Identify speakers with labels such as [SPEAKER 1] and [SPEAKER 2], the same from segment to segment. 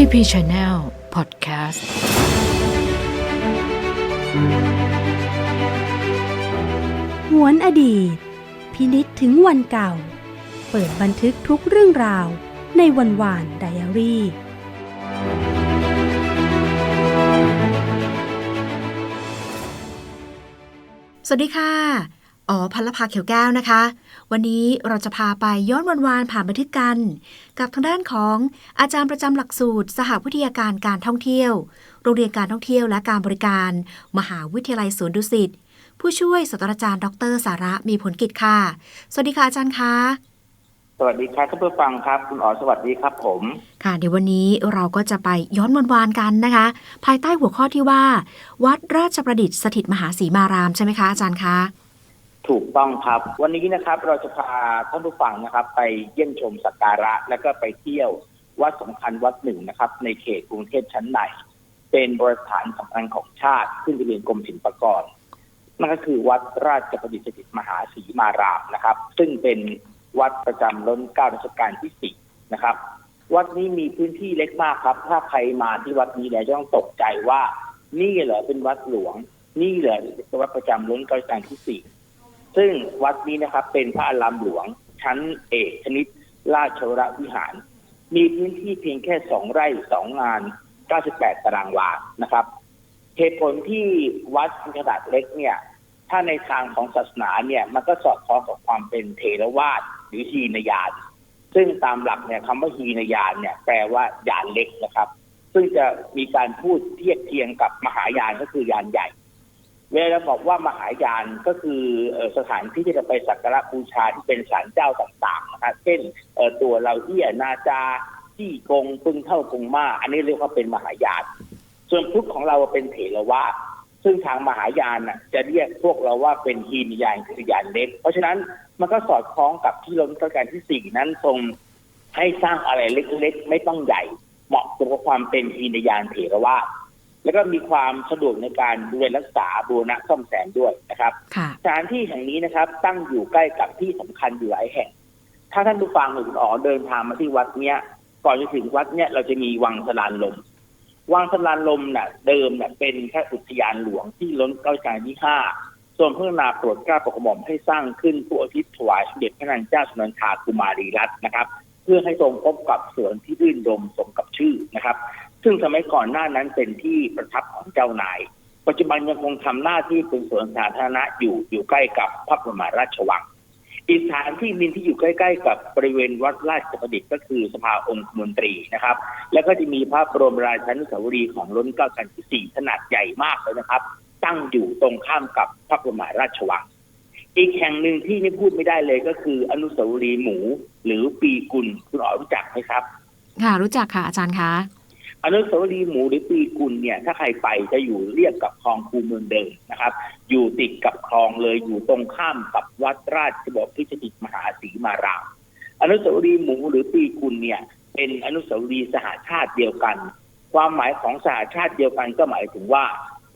[SPEAKER 1] TP Channel Podcast
[SPEAKER 2] หวนอดีต พินิษถึงวันเก่า เปิดบันทึกทุกเรื่องราวในวันวานไดอารี่
[SPEAKER 3] สวัสดีค่ะ อ๋อพัลภาเขียวแก้วนะคะ วันนี้เราจะพาไปย้อนวันวานผ่านบันทึกกัน กับทางด้านของอาจารย์ประจำหลักสูตร สหวิทยาการการท่องเที่ยว โรงเรียนการท่องเที่ยวและการบริการ มหาวิทยาลัยสวนดุสิตผู้ช่วยศาสตราจารย์ ดร สาระมีผลกิจค่ะ สวัสดีค่ะอาจารย์คะ
[SPEAKER 4] สวัสดีครับท่านผู้ฟังครับ คุณอ๋อสวัสดีครับผม
[SPEAKER 3] ค่ะเดี๋ยววันนี้เราก็จะไปย้อนวันวานกันนะคะ ภายใต้หัวข้อที่ว่า วัดราชประดิษฐ์สถิตมหาศรีมารามใช่ไหมคะอาจารย์คะ
[SPEAKER 4] ถูกต้องครับ วันนี้นะครับเราจะพาท่านผู้ฟังนะครับ ไปเยี่ยมชมสักการะ และก็ไปเที่ยววัดสำคัญวัดหนึ่งนะครับ ในเขตกรุงเทพชั้นในเป็นบริสถานสำคัญของชาติ ขึ้นทะเบียนกรมศิลปากรนั่นก็คือวัดราชประดิษฐิตมหาศรีมารามนะครับ ซึ่งเป็นวัดประจำล้นเก้ารัชกาลที่สี่นะครับ วัดนี้มีพื้นที่เล็กมากครับ ถ้าใครมาที่วัดนี้แล้วจะต้องตกใจว่า นี่เหรอเป็นวัดหลวง นี่เหรอเป็นวัดประจำล้นเก้ารัชกาลที่สี่ ซึ่งวัดนี้นะครับ เป็นพระอารามหลวง ชั้นเอกชนิดราชวรวิหาร มีพื้นที่เพียงแค่สองไร่สองงาน 98 ตารางวานะครับ เหตุผลที่วัดขนาดเล็กเนี่ย ถ้าในทางของศาสนาเนี่ย มันก็สอดคล้องกับความเป็นเทรวาสหรือฮีนยาน ซึ่งตามหลักเนี่ยคำว่าฮีนยานเนี่ย แปลว่ายานเล็กนะครับ ซึ่งจะมีการพูดเทียบเคียงกับมหายานก็คือยานใหญ่ เวลาเราบอกว่ามหายานก็คือสถานที่ที่จะไปสักการะบูชาที่เป็นศาลเจ้าต่างๆนะครับเช่นตัวเราเอี้ยนาจาที่กงปึงเท่ากงมาอันนี้เรียกว่าเป็นมหายาน ส่วนพุทธของเราเป็นเถรวาทซึ่งทางมหายานจะเรียกพวกเราว่าเป็นฮีนยานคือยานเล็ก เพราะฉะนั้นมันก็สอดคล้องกับที่ล้นรัชกาลที่สี่นั้นทรงให้สร้างอะไรเล็กๆ ไม่ต้องใหญ่ เหมาะกับความเป็นฮีนยานเถรวาท แล้วก็มีความสะดวกในการดูแลรักษาบูรณะซ่อมแซมด้วยนะครับ
[SPEAKER 3] ค่ะ
[SPEAKER 4] สถานที่แห่งนี้นะครับ ตั้งอยู่ใกล้กับที่สำคัญอยู่หลายแห่ง ถ้าท่านผู้ฟังหรือคุณอ๋อเดินทางมาที่วัดเนี้ย ก่อนจะถึงวัดเนี้ยเราจะมีวังสลานลม วังสลานลมน่ะ เดิมน่ะเป็นแค่อุทยานหลวงที่ล้นเกล้ารัชกาลที่ห้าส่วนเพื่อนาโปรดเกล้าโปรดกระหม่อมให้สร้างขึ้นเพื่ออุทิศถวายสมเด็จพระนางเจ้าสุนันทากุมารีรัตน์นะครับ เพื่อให้ทรงพบกับสวนที่รื่นรมสมกับชื่อนะครับ ซึ่งสมัยก่อนหน้านั้นเป็นที่ประทับของเจ้านาย ปัจจุบันยังคงทำหน้าที่เป็นสวนสาธารณะอยู่อยู่ใกล้กับพระบรมราชวัง อีกสถานที่หนึงที่อยู่ใกล้ ๆ กับบริเวณวัดราชประดิษฐ์ก็คือสภาองคมนตรีนะครับ แล้วก็จะมีพระบรมราชานุสาวรีย์ของล้นเกล้ากันที่สี่ขนาดใหญ่มากเลยนะครับ ตั้งอยู่ตรงข้ามกับพระบรมราชวังอีกแห่งหนึ่งที่ไม่พูดไม่ได้เลยก็คืออนุสาวรีย์หมู หรือปีกุลคุณอ๋อรู้จักไหมครับ
[SPEAKER 3] ค่ะรู้จักค่ะอาจารย์คะ
[SPEAKER 4] อนุสาวรีย์หมูหรือปีกุลเนี่ยถ้าใครไปจะอยู่เรียบกับคลองคูเมืองเดิมนะครับ อยู่ติดกับคลองเลยอยู่ตรงข้ามกับวัดราชบพิตรดิษฐ์มหาศรีมารามอนุสาวรีย์หมูหรือปีกุลเนี่ยเป็นอนุสาวรีย์สหชาติเดียวกัน ความหมายของสหชาติเดียวกันก็หมายถึงว่า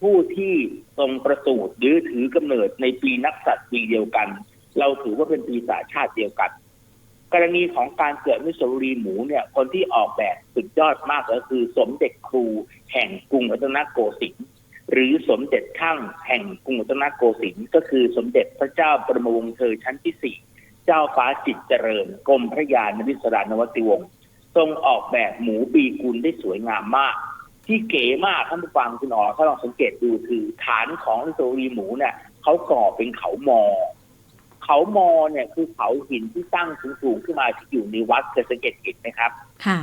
[SPEAKER 4] ผู้ที่ทรงประสูติหรือถือกำเนิดในปีนักษัตริย์ปีเดียวกัน เราถือว่าเป็นปีสหชาติเดียวกัน กรณีของการเกิดอนุสาวรีหมูเนี่ยคนที่ออกแบบสุดยอดมากก็คือสมเด็จครูแห่งกรุงรัตนโกสินทร์หรือสมเด็จข้างแห่งกรุงรัตนโกสินทร์ก็คือสมเด็จพระเจ้าบรมวงเธอชั้นที่สี่เจ้าฟ้าจิตเจริญกรมพระยานวิสรานวติวงศ์ทรงออกแบบหมูปีกุลได้สวยงามมาก ที่เก๋มากท่านผู้ฟังคุณอ๋อถ้าลองสังเกตดูคือฐานของอนุสาวรีหมูเนี่ยเขาก่อเป็นเขามอ เขามอเนี่ยคือเขาหินที่ตั้งสูงๆขึ้นมาที่อยู่ในวัดเคยสังเกตเห็นไหมครับ
[SPEAKER 3] ค่ะ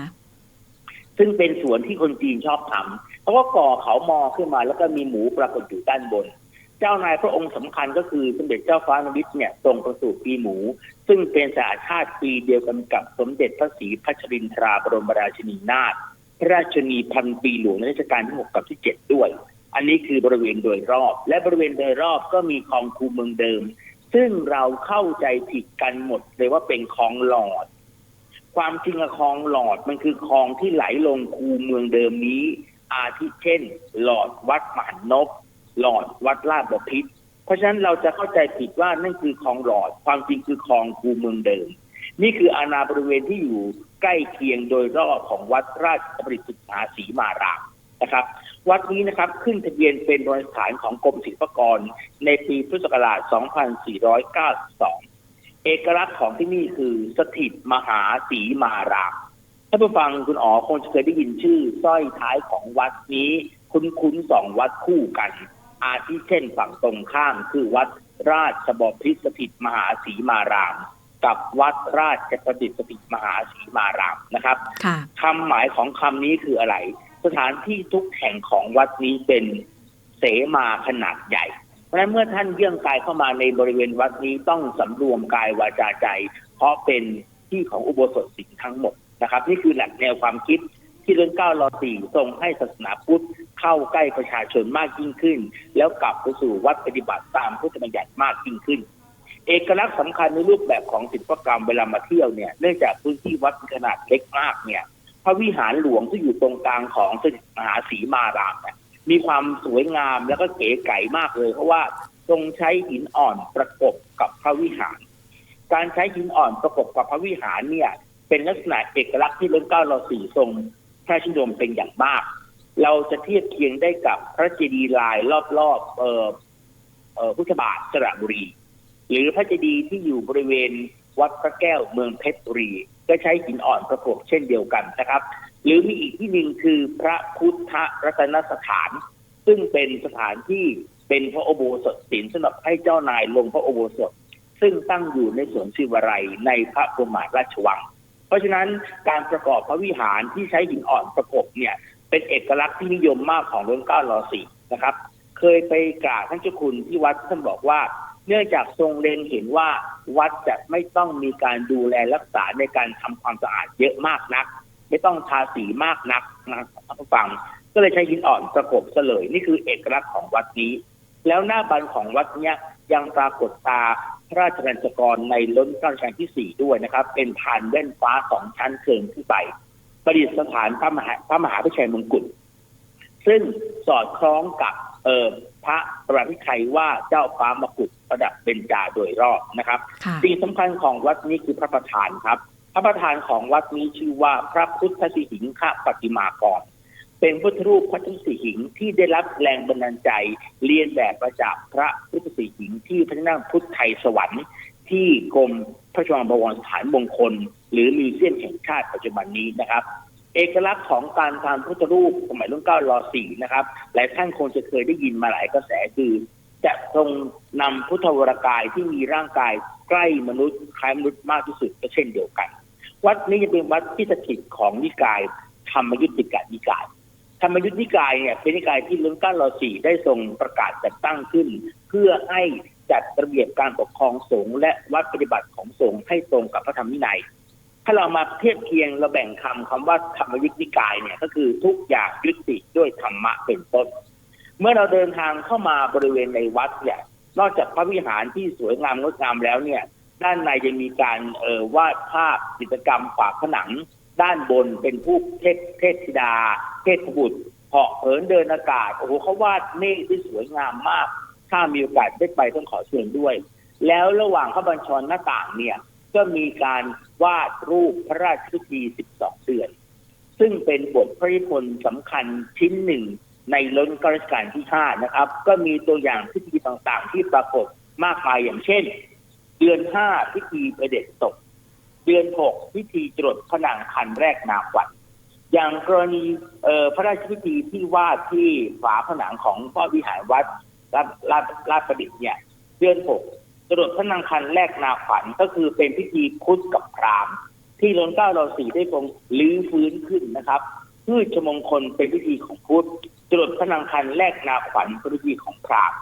[SPEAKER 4] ซึ่งเป็นสวนที่คนจีนชอบทำเขาก็ก่อเขามอขึ้นมา แล้วก็มีหมูปรากฏอยู่ด้านบน เจ้านายพระองค์สำคัญก็คือสมเด็จเจ้าฟ้านริศเนี่ยทรงประสูติปีหมู ซึ่งเป็นสาชาติปีเดียวกันกับสมเด็จพระศรีพัชรินทราบรมราชินีนาถพระราชนีพันปีหลวงในรัชกาลที่หกกับที่เจ็ดด้วย อันนี้คือบริเวณโดยรอบ และบริเวณโดยรอบก็มีคลองคูเมืองเดิม ซึ่งเราเข้าใจผิดกันหมดเลยว่าเป็นคลองหลอด ความจริงอะคลองหลอดมันคือคลองที่ไหลลงคูเมืองเดิมนี้ อาทิเช่น หลอดวัดมหันนบหลอดวัดลาดบพิตรเพราะฉะนั้นเราจะเข้าใจผิดว่านั่นคือคลองหลอด ความจริงคือคลองคูเมืองเดิม นี่คืออาณาบริเวณที่อยู่ใกล้เคียงโดยรอบของวัดราชประดิษฐาศรีมารามนะครับ วัดนี้นะครับขึ้นทะเบียนเป็นโบราณสถานของกรมศิลปากรในปีพุทธศักราช 2492 เอกลักษณ์ของที่นี่คือสถิตมหาศรีมารามถ้าผู้ฟังคุณอ๋อคงจะเคยได้ยินชื่อสร้อยท้ายของวัดนี้คุ้นๆสองวัดคู่กัน อาทิเช่นฝั่งตรงข้ามคือวัดราชบพิตรสถิตมหาศรีมาราม กับวัดราชประดิษฐ์สถิตมหาศรีมารามนะครับ
[SPEAKER 3] ค่ะ
[SPEAKER 4] คำหมายของคำนี้คืออะไร สถานที่ทุกแห่งของวัดนี้เป็นเสมาขนาดใหญ่ เพราะฉะนั้นเมื่อท่านเยื่องกายเข้ามาในบริเวณวัดนี้ต้องสำรวมกายวาจาใจ เพราะเป็นที่ของอุโบสถศีลทั้งหมดนะครับ นี่คือหลักแนวความคิดที่เรื่องเก้ารอสี่ทรงให้ศาสนาพุทธเข้าใกล้ประชาชนมากยิ่งขึ้น แล้วกลับไปสู่วัดปฏิบัติตามพุทธบัญญัติมากยิ่งขึ้น เอกลักษณ์สำคัญในรูปแบบของศิลปกรรมเวลามาเที่ยวเนี่ยเนื่องจากพื้นที่วัดขนาดเล็กมากเนี่ย พระวิหารหลวงที่อยู่ตรงกลางของสถิตมหาศรีมารามเนี่ยมีความสวยงามแล้วก็เก๋ไก๋มากเลย เพราะว่าทรงใช้หินอ่อนประกบกับพระวิหาร การใช้หินอ่อนประกบกับพระวิหารเนี่ย เป็นลักษณะเอกลักษณ์ที่ล้นเก้าเราสี่ทรงพระราชนิยมเป็นอย่างมาก เราจะเทียบเคียงได้กับพระเจดีย์ลายรอบๆเออเออพุทธบาทสระบุรี หรือพระเจดีย์ที่อยู่บริเวณวัดพระแก้วเมืองเพชรบุรี ก็ใช้หินอ่อนประกบเช่นเดียวกันนะครับ หรือมีอีกที่หนึ่งคือพระพุทธรัตนสถาน ซึ่งเป็นสถานที่เป็นพระโอโบสถศีลสำหรับให้เจ้านายลงพระโอโบสถ ซึ่งตั้งอยู่ในสวนศิวไรยในพระบรมราชวัง เพราะฉะนั้นการประกอบพระวิหารที่ใช้หินอ่อนประกบเนี่ยเป็นเอกลักษณ์ที่นิยมมากของรุ่นเก้ารอสี่นะครับ เคยไปกราบท่านเจ้าคุณที่วัดท่านบอกว่า เนื่องจากทรงเล็งเห็นว่าวัดจะไม่ต้องมีการดูแลรักษาในการทำความสะอาดเยอะมากนัก ไม่ต้องทาสีมากนักนะครับท่านผู้ฟัง ก็เลยใช้หินอ่อนประกบเสลยนี่คือเอกลักษณ์ของวัดนี้ แล้วหน้าบันของวัดเนี้ยยังปรากฏตาพระราชบัญชกรในล้นพระราชกาลที่สี่ด้วยนะครับ เป็นพานแว่นฟ้าสองชั้นเคิงขึ้นไปประดิษฐานพระมหาพระมหาพิชัยมงกุฎซึ่งสอดคล้องกับเออ พระประพิไทยว่าเจ้าฟ้ามกุฎประดับเบญจาโดยรอบนะครับ
[SPEAKER 3] ค่ะ
[SPEAKER 4] สิ่งสำคัญของวัดนี้คือพระประธานครับ พระประธานของวัดนี้ชื่อว่าพระพุทธสิหิงคปฏิมากร เป็นพุทธรูปพระพุทธสิหิงที่ได้รับแรงบันดาลใจเรียนแบบมาจากพระพุทธสิหิงที่พระที่นั่งพุทธไทยสวรรค์ที่กรมพระชวางบวรสถานมงคล หรือมิวเซียมแห่งชาติปัจจุบันนี้นะครับ เอกลักษณ์ของการทำพุทธรูปสมัยรุ่นเก้ารอสี่นะครับ หลายท่านคงจะเคยได้ยินมาหลายกระแสคือ จะทรงนำพุทธวรกายที่มีร่างกายใกล้มนุษย์คล้ายมนุษย์มากที่สุดก็เช่นเดียวกัน วัดนี้จะเป็นวัดที่สถิตของนิกายธรรมยุติกานิกายธรรมยุตินิกายเนี่ยเป็นนิกายที่รุ่นเก้ารอสี่ได้ทรงประกาศจัดตั้งขึ้น เพื่อให้จัดระเบียบการปกครองสงฆ์และวัดปฏิบัติของสงฆ์ให้ตรงกับพระธรรมวินัย ถ้าเรามาเทียบเคียงเราแบ่งคำคำว่าธรรมยุติกายเนี่ยก็คือทุกอย่างยุติด้วยธรรมะเป็นต้น เมื่อเราเดินทางเข้ามาบริเวณในวัดเนี่ยนอกจากพระวิหารที่สวยงามงดงามแล้วเนี่ย ด้านในยังมีการเอ่อวาดภาพกิจกรรมฝาผนัง ด้านบนเป็นผู้เทพเทพธิดา เทพบุตรเหาะเหินเดินอากาศโอ้โหเขาวาดเมฆที่สวยงามมาก ถ้ามีโอกาสได้ไปต้องขอเชิญด้วย แล้วระหว่างข้าบัญชรหน้าต่างเนี่ย ก็มีการวาดรูปพระราชพิธี 12 เดือน ซึ่งเป็นบทพระนิพนธ์สำคัญชิ้นหนึ่งในล้นกรัชกาลที่ห้านะครับ ก็มีตัวอย่างพิธีต่างๆ ที่ปรากฏมากมายอย่างเช่น เดือนห้าพิธีประเด็จศพเดือนหกพิธีจรดพระนางคันแรกนาขวัญอย่างกรณีออพระราชพิธีที่วาดที่ฝาผนังของพระวิหารวัดลาดลาดประดิษฐ์เนี่ย เดือนหก จรดพระนางคันแรกนาขวัญก็คือเป็นพิธีพุทธกับพรามที่ล้นเก้าเราสีได้ทรงลื้อฟื้นขึ้นนะครับพืชมงคลเป็นพิธีของพุทธจรดพระนางคันแรกนาขวัญเป็นพิธีของพราม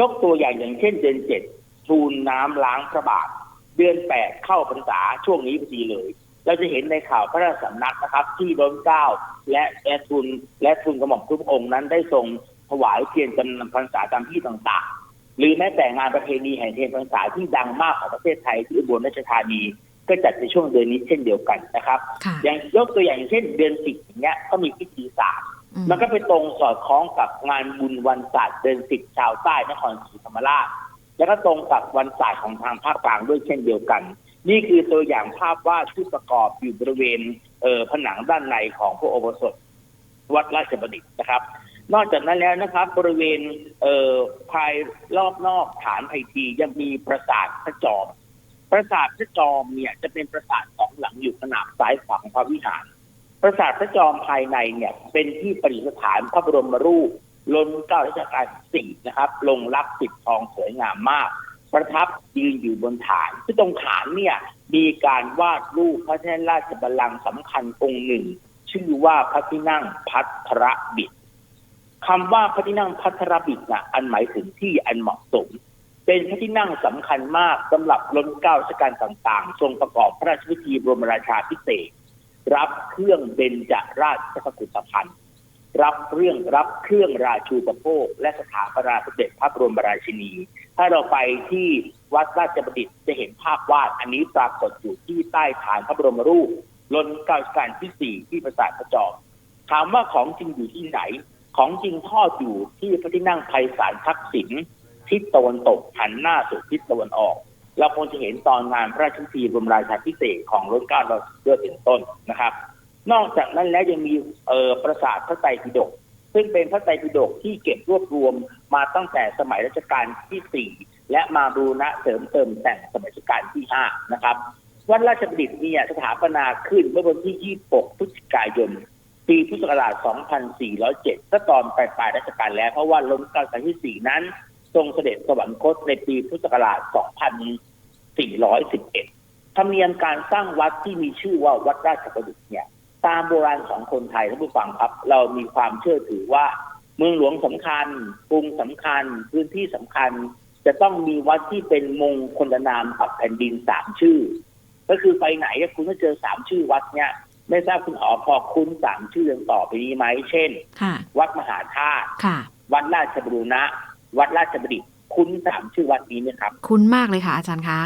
[SPEAKER 4] ยกตัวอย่างอย่างเช่นเดือนเจ็ดทูลน้ำล้างพระบาท เดือนแปดเข้าพรรษาช่วงนี้พอดีเลย เราจะเห็นในข่าวพระราชสำนักนะครับ ที่ล้นเก้าและและทุนและทุนกระหม่อมทุกองค์นั้นได้ทรงถวายเทียนจำนำพรรษาตามที่ต่างๆ หรือแม้แต่งานประเพณีแห่งเทียนพรรษาที่ดังมากของประเทศไทยที่อุบลราชธานีก็จัดในช่วงเดือนนี้เช่นเดียวกันนะครับ
[SPEAKER 3] ค่ะ
[SPEAKER 4] อย่างยกตัวอย่างเช่นเดือนสิบอย่างเงี้ยก็มีพิธีศาสตร์
[SPEAKER 3] อืม
[SPEAKER 4] มันก็ไปตรงสอดคล้องกับงานบุญวันศาสตร์เดือนสิบชาวใต้นครศรีธรรมราช แล้วก็ตรงกับวันศาสตร์ของทางภาคกลางด้วยเช่นเดียวกัน นี่คือตัวอย่างภาพวาดที่ประกอบอยู่บริเวณเอ่อผนังด้านในของพระอุโบสถวัดราชประดิษฐ์นะครับ นอกจากนั้นแล้วนะครับ บริเวณเอ่อภายรอบนอกฐานไพทียังมีปราสาทพระจอม ปราสาทพระจอมเนี่ยจะเป็นปราสาทสองหลังอยู่ขนาดซ้ายขวาของพระวิหาร ปราสาทพระจอมภายในเนี่ยเป็นที่ประดิษฐานพระบรมรูปล้นเก้ารัชกาลสี่นะครับ ลงรับปิดทองสวยงามมาก ประทับยืนอยู่บนฐานซึ่งตรงฐานเนี่ยมีการวาดรูปพระแท่นราชบัลลังก์สำคัญองค์หนึ่ง ชื่อว่าพระที่นั่งพัทรบิด คำว่าพระที่นั่งพัทรบิดนะอันหมายถึงที่อันเหมาะสม เป็นพระที่นั่งสำคัญมากสำหรับล้นเก้ารัชกาลต่างๆ ทรงประกอบพระราชพิธีบรมราชาพิเศษ รับเครื่องเบญจราชกุฏภัณฑ์รับเรื่องรับเครื่องราชูปโภค และสถาปนาสมเด็จพระบรมราชินี ถ้าเราไปที่วัดราชประดิษฐ์จะเห็นภาพวาดอันนี้ปรากฏอยู่ที่ใต้ฐานพระบรมรูปล้นเก้ารัชกาลที่สี่ที่ปราสาทพระจอมถามว่าของจริงอยู่ที่ไหน ของจริงทอดอยู่ที่พระที่นั่งไพศาลทักษิณทิศตะวันตกหันหน้าสู่ทิศตะวันออก เราคงจะเห็นตอนงานพระราชพิธีบรมราชาพิเศษของรัชกาลเราด้วยเป็นต้นนะครับ นอกจากนั้นแล้วยังมีเออปราสาทพระไตรปิฎกซึ่งเป็นพระไตรปิฎกที่เก็บรวบรวมมาตั้งแต่สมัยรัชกาลที่สี่และมาบูรณะเสริมเติมแต่งสมัยรัชกาลที่ห้านะครับวัดราชประดิษฐ์เนี่ยสถาปนาขึ้นเมื่อวันที่ 26 พฤศจิกายน ปีพุทธศักราช 2407 ก็ตอนปลายปลายรัชกาลแล้ว เพราะว่าล้นเกล้ารัชกาลที่ 4 นั้น ทรงเสด็จสวรรคตในปีพุทธศักราช 2411 ธรรมเนียมการสร้างวัดที่มีชื่อว่าวัดราชประดิษฐ์เนี่ยตามโบราณของคนไทยท่านผู้ฟังครับ เรามีความเชื่อถือว่า เมืองหลวงสำคัญกรุงสำคัญ พื้นที่สำคัญ จะต้องมีวัดที่เป็นมงคลนามกับแผ่นดินสามชื่อ ก็คือไปไหนคุณก็เจอสามชื่อวัดเนี่ย ไม่ทราบคุณอ๋อพอคุ้นสามชื่อยังต่อไปนี้ไหมเช่น
[SPEAKER 3] ค่ะ
[SPEAKER 4] วัดมหาธาตุ
[SPEAKER 3] ค่ะ
[SPEAKER 4] วัดราชบรูณะ วัดราชบดิษฐ์คุ้นสามชื่อวัดนี้ไหมครับ
[SPEAKER 3] คุ้นมากเลยค่ะ อาจารย์คะ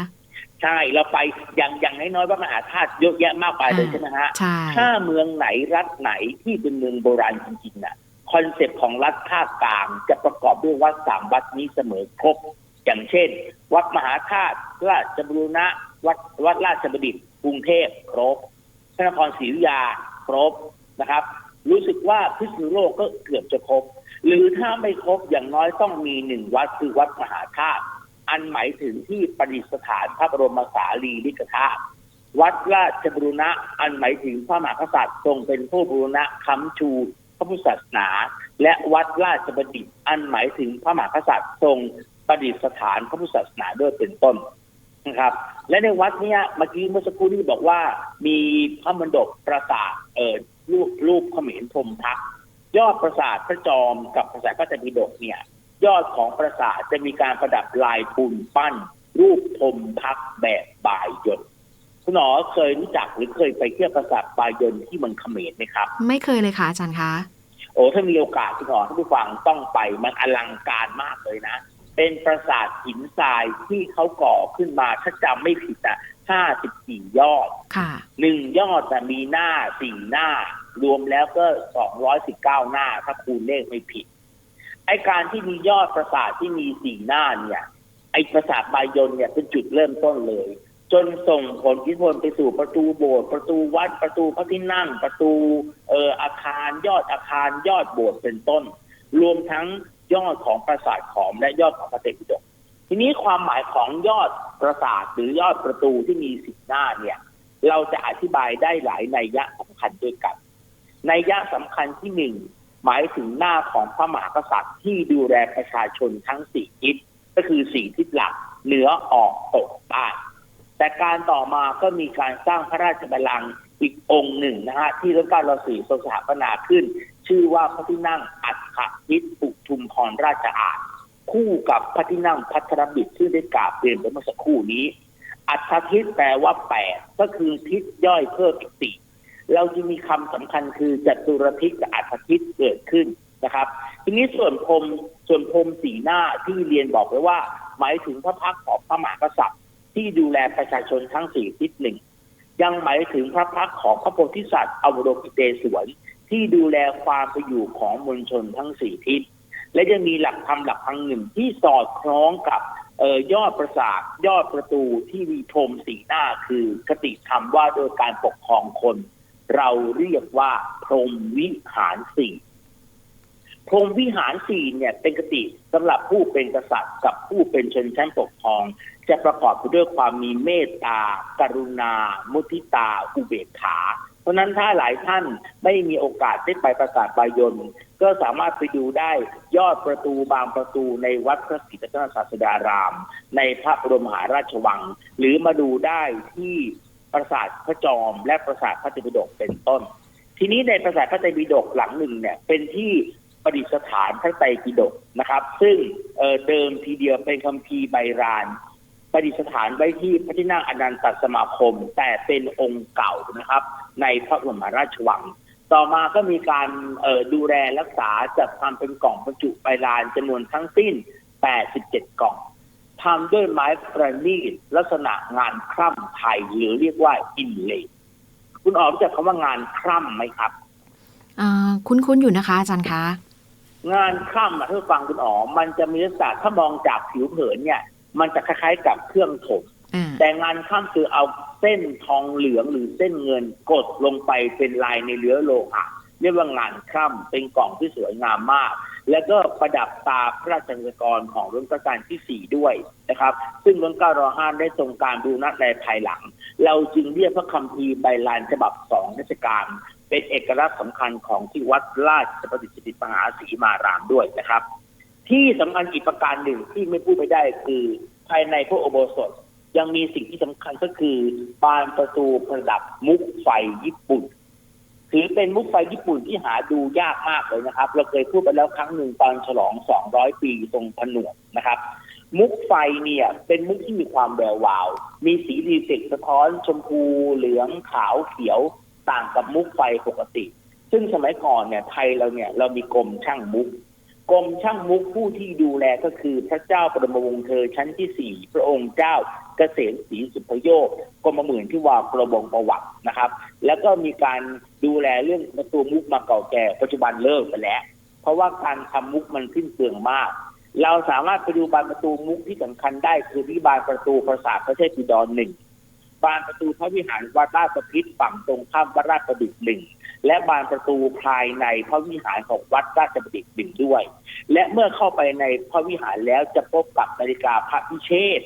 [SPEAKER 4] ใช่เราไปอย่างอย่างน้อยๆวัดมหาธาตุเยอะแยะมากมายเลย
[SPEAKER 3] อ่า
[SPEAKER 4] ใช่ไหมฮะ
[SPEAKER 3] ใช่
[SPEAKER 4] ถ้าเมืองไหนรัฐไหนที่เป็นเมืองโบราณจริงๆน่ะคอนเซปต์ของรัฐภาคกลางจะประกอบด้วยวัดสามวัดนี้เสมอครบ อย่างเช่น วัดมหาธาตุราชบรูณะวัดวัดราชบดิษฐ์กรุงเทพครบ พระนครศรีอยุธยาครบนะครับ รู้สึกว่าพิษณุโลกก็เกือบจะครบ หรือถ้าไม่ครบอย่างน้อยต้องมีหนึ่งวัดคือวัดมหาธาตุอันหมายถึงที่ประดิษฐานพระบรมสารีริกธาตุวัดราชบุรุณะอันหมายถึงพระมหากษัตริย์ทรงเป็นผู้บุรุณะค้ำชูพระพุทธศาสนา และวัดราชบดิษฐ์อันหมายถึงพระมหากษัตริย์ทรงประดิษฐานพระพุทธศาสนาด้วยเป็นต้น นะครับ และในวัดเนี้ยเมื่อกี้เมื่อสักครู่ที่บอกว่ามีพระมณฑปปราสาทเอ่อรูปรูปเขมรพรหมทักยอดปราสาทพระจอมกับปราสาทพระจันทปิฎกเนี่ย ยอดของปราสาทจะมีการประดับลายปูนปั้น รูปพรหมพักแบบบายยนต์คุณหนอเคยรู้จักหรือเคยไปเที่ยวปราสาทบายนที่เมืองเขมรไหมครับ
[SPEAKER 3] ไม่เคยเลยค่ะอาจารย์คะ
[SPEAKER 4] โอ้ถ้ามีโอกาสคุณหนอท่านผู้ฟังต้องไปมันอลังการมากเลยนะ เป็นปราสาทหินทรายที่เขาก่อขึ้นมาถ้าจำไม่ผิดอะ54ยอด
[SPEAKER 3] ค่ะ
[SPEAKER 4] หนึ่งยอดแต่มีหน้าสี่หน้า รวมแล้วก็219หน้า ถ้าคูณเลขไม่ผิด ไอการที่มียอดปราสาทที่มีสี่หน้าเนี่ย ไอปราสาทบายนเนี่ยเป็นจุดเริ่มต้นเลย จนส่งผลอิทธิพลไปสู่ประตูโบสถ์ประตูวัดประตูพระที่นั่ง ประตูเอ่ออาคารยอดอาคารยอดโบสถ์เป็นต้น รวมทั้ง ยอดของปราสาทขอมและยอดของพระเตปิฎกทีนี้ความหมายของยอดปราสาทหรือยอดประตูที่มีสิบหน้าเนี่ย เราจะอธิบายได้หลายนัยยะสำคัญด้วยกันนัยยะสำคัญที่หนึ่งหมายถึงหน้าของพระมหากษัตริย์ที่ดูแลประชาชนทั้งสี่ทิศก็คือสี่ทิศหลักเหนือออกตกใต้แต่การต่อมาก็มีการสร้างพระราชบัลลังก์อีกองค์หนึ่งนะฮะที่รัชกาลรสี่ทรงสถาปนาขึ้น ชื่อว่าพระที่นั่งอัฏฐทิศอุ ทุมพรราชอาณคู่กับพระที่นั่งพัทรบิดที่ได้กราบเรียนไปเมื่อสักครู่นี้ อัฏฐทิศแปลว่าแปดก็คือทิศย่อยเพิ่มอีกสี่เราจะมีคำสำคัญคือจัตุรทิศกับอัฏฐทิศเกิดขึ้นนะครับ ทีนี้ส่วนพรมส่วนพรมสีหน้าที่เรียนบอกไว้ว่า หมายถึงพระพักตร์ของพระมหากษัตริย์ ที่ดูแลประชาชนทั้งสี่ทิศหนึ่งยังหมายถึงพระพักตร์ของพระโพธิสัตว์อวโรกิเตศวรที่ดูแลความเป็นอยู่ของมวลชนทั้งสี่ทิศ และยังมีหลักธรรมหลักธรรมหนึ่งที่สอดคล้องกับออยอดประสาทยอดประตูที่มีพรมสีหน้าคือคติธรรมว่าโดยการปกครองคน เราเรียกว่าพรมวิหารสี่พรมวิหารสี่เนี่ยเป็นคติสำหรับผู้เป็นกษัตริย์กับผู้เป็นชนชั้นปกครอง จะประกอบไปด้วยความมีเมตตา กรุณา มุทิตา อุเบกขา เพราะนั้นถ้าหลายท่านไม่มีโอกาสได้ไปปราสาทบายน ก็สามารถไปดูได้ยอดประตูบางประตูในวัดพระศรีรัตนศาสดาราม ในพระบรมหาราชวัง หรือมาดูได้ที่ปราสาทพระจอม และปราสาทพระจิตรปิฎกเป็นต้น ทีนี้ในปราสาทพระไตรปิฎกหลังหนึ่งเนี่ยเป็นที่ประดิษฐานพระไตรปิฎกนะครับ ซึ่งเเดิมทีเดียวเป็นคัมภีร์ใบรานประดิษฐานไว้ที่พระที่นั่งอนันตสมาคม แต่เป็นองค์เก่านะครับ ในพระบรมราชวัง ต่อมาก็มีการเอ่อดูแลรักษาจัดทำเป็นกล่องบรรจุใบลานจำนวนทั้งสิ้น 87 กล่องทำด้วยไม้ประณีตลักษณะงานคร่ำไทยหรือเรียกว่าอินเลย์คุณออกรู้จักคำว่างานคร่ำไหมครับ
[SPEAKER 3] อ่าคุ้นๆอยู่นะคะอาจารย์คะ
[SPEAKER 4] งานคร่ำอะถ้าฟังคุณอ๋อมันจะมีลักษณะถ้ามองจากผิวเผินเนี่ย มันจะคล้ายๆกับเครื่องถม
[SPEAKER 3] อ่า
[SPEAKER 4] แต่งานข้ามคือเอา เส้นทองเหลืองหรือเส้นเงินกดลงไปเป็นลายในเนื้อโลหะเรียกว่างานคร่ำเป็นกล่องที่สวยงามมาก แล้วก็ประดับตาพระราชกกรของรัชกาลที่สี่ด้วยนะครับ ซึ่งรัชการอห้าได้ทรงการดูนัดในภายหลัง เราจึงเรียกพระคัมภีร์ใบลานฉบับสองรัชกาลเป็นเอกลักษณ์สำคัญของที่วัดราชประดิษฐิมหาศรีมารามด้วยนะครับ ที่สำคัญอีกประการหนึ่งที่ไม่พูดไม่ได้คือภายในพระอุโบสถ ยังมีสิ่งที่สำคัญก็คือบานประตูประดับมุกไฟญี่ปุ่นถือเป็นมุกไฟญี่ปุ่นที่หาดูยากมากเลยนะครับ เราเคยพูดไปแล้วครั้งหนึ่งตอนฉลอง 200 ปีทรงผนวกนะครับ มุกไฟเนี่ย เป็นมุกที่มีความแวววาว มีสีรีเฟกสะท้อน ชมพูเหลืองขาวเขียวต่างกับมุกไฟปกติ ซึ่งสมัยก่อนเนี่ยไทยเราเนี่ยเรามีกรมช่างมุก กรมช่างมุกผู้ที่ดูแลก็คือพระเจ้าปรมวงศ์เธอชั้นที่สี่พระองค์เจ้าเกษมศรีสุพโยคกรมหมื่นที่วาประวงประวัตินะครับ แล้วก็มีการดูแลเรื่องประตูมุกมาเก่าแก่ปัจจุบันเลิกไปแล้ว เพราะว่าการทำมุกมันขึ้นเปลืองมาก เราสามารถไปดูบานประตูมุกที่สำคัญได้คือที่บานประตูปราสาทพระเทพบิดรหนึ่งบานประตูพระวิหารวัดราชพิษฝั่งตรงข้ามวัดราชประดิษฐ์หนึ่ง และบานประตูภายในพระวิหารของวัดราชประดิษฐ์หนึ่งด้วย และเมื่อเข้าไปในพระวิหารแล้วจะพบกับนาฬิกาพระพิเชษ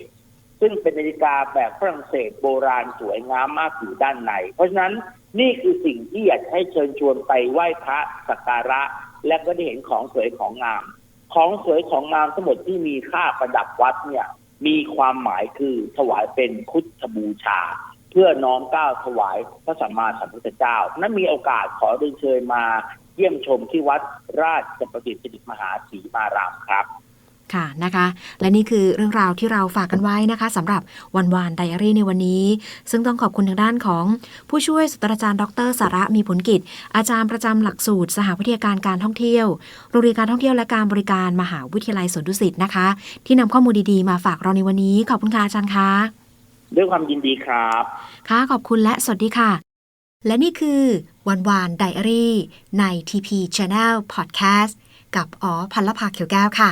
[SPEAKER 4] ซึ่งเป็นนาฬิกาแบบฝรั่งเศสโบราณสวยงามมากอยู่ด้านใน เพราะฉะนั้นนี่คือสิ่งที่อยากให้เชิญชวนไปไหว้พระสักการะ และก็ได้เห็นของสวยของงาม ของสวยของงามทั้งหมดที่มีค่าประดับวัดเนี่ยมีความหมายคือถวายเป็นพุทธบูชา เพื่อน้อมก้าวถวายพระสัมมาสัมพุทธเจ้า นั้นมีโอกาสขอเรียนเชิญมาเยี่ยมชมที่วัดราชประดิษฐ์มหาศรีมารามครับ
[SPEAKER 3] ค่ะนะคะ และนี่คือเรื่องราวที่เราฝากกันไว้นะคะสำหรับวันวานไดอารี่ในวันนี้ ซึ่งต้องขอบคุณทางด้านของผู้ช่วยศาสตราจารย์ดรสาระมีผลกิจ อาจารย์ประจำหลักสูตร สหวิทยาการการท่องเที่ยวโรงเรียนการท่องเที่ยวและการบริการมหาวิทยาลัยสวนดุสิตนะคะ ที่นำข้อมูลดีๆมาฝากเราในวันนี้ขอบคุณค่ะอาจารย์คะ
[SPEAKER 4] ด้วยความยินดีครับ
[SPEAKER 3] ค่ะ ขอบคุณและสวัสดีค่ะ และนี่คือวันวานไดอารี่ใน TP Channel Podcast กับอ๋อพันละภาเขียวแก้วค่ะ